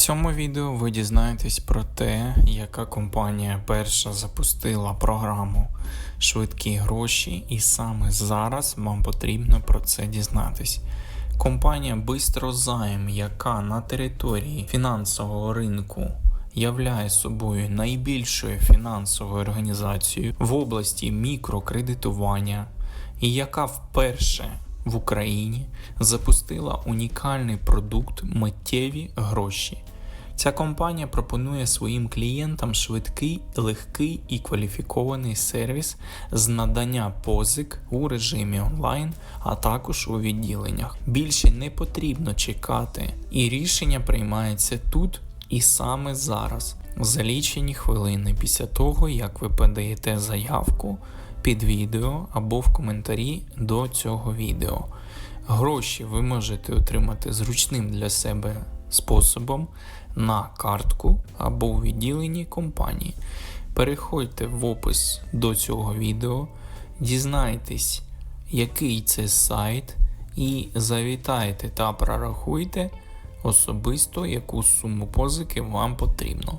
цьому відео ви дізнаєтесь про те, яка компанія перша запустила програму Швидкі гроші, і саме зараз вам потрібно про це дізнатись. Компанія Бистрозайм, яка на території фінансового ринку являє собою найбільшою фінансовою організацією в області мікрокредитування, і яка вперше в Україні запустила унікальний продукт миттєві гроші. Ця компанія пропонує своїм клієнтам швидкий, легкий і кваліфікований сервіс з надання позик у режимі онлайн, а також у відділеннях. Більше не потрібно чекати, і рішення приймається тут і саме зараз, за лічені хвилини після того, як ви подаєте заявку під відео або в коментарі до цього відео. Гроші ви можете отримати зручним для себе способом на картку або у відділенні компанії. Переходьте в опис до цього відео, дізнайтесь, який це сайт, і завітайте та прорахуйте особисто, яку суму позики вам потрібно.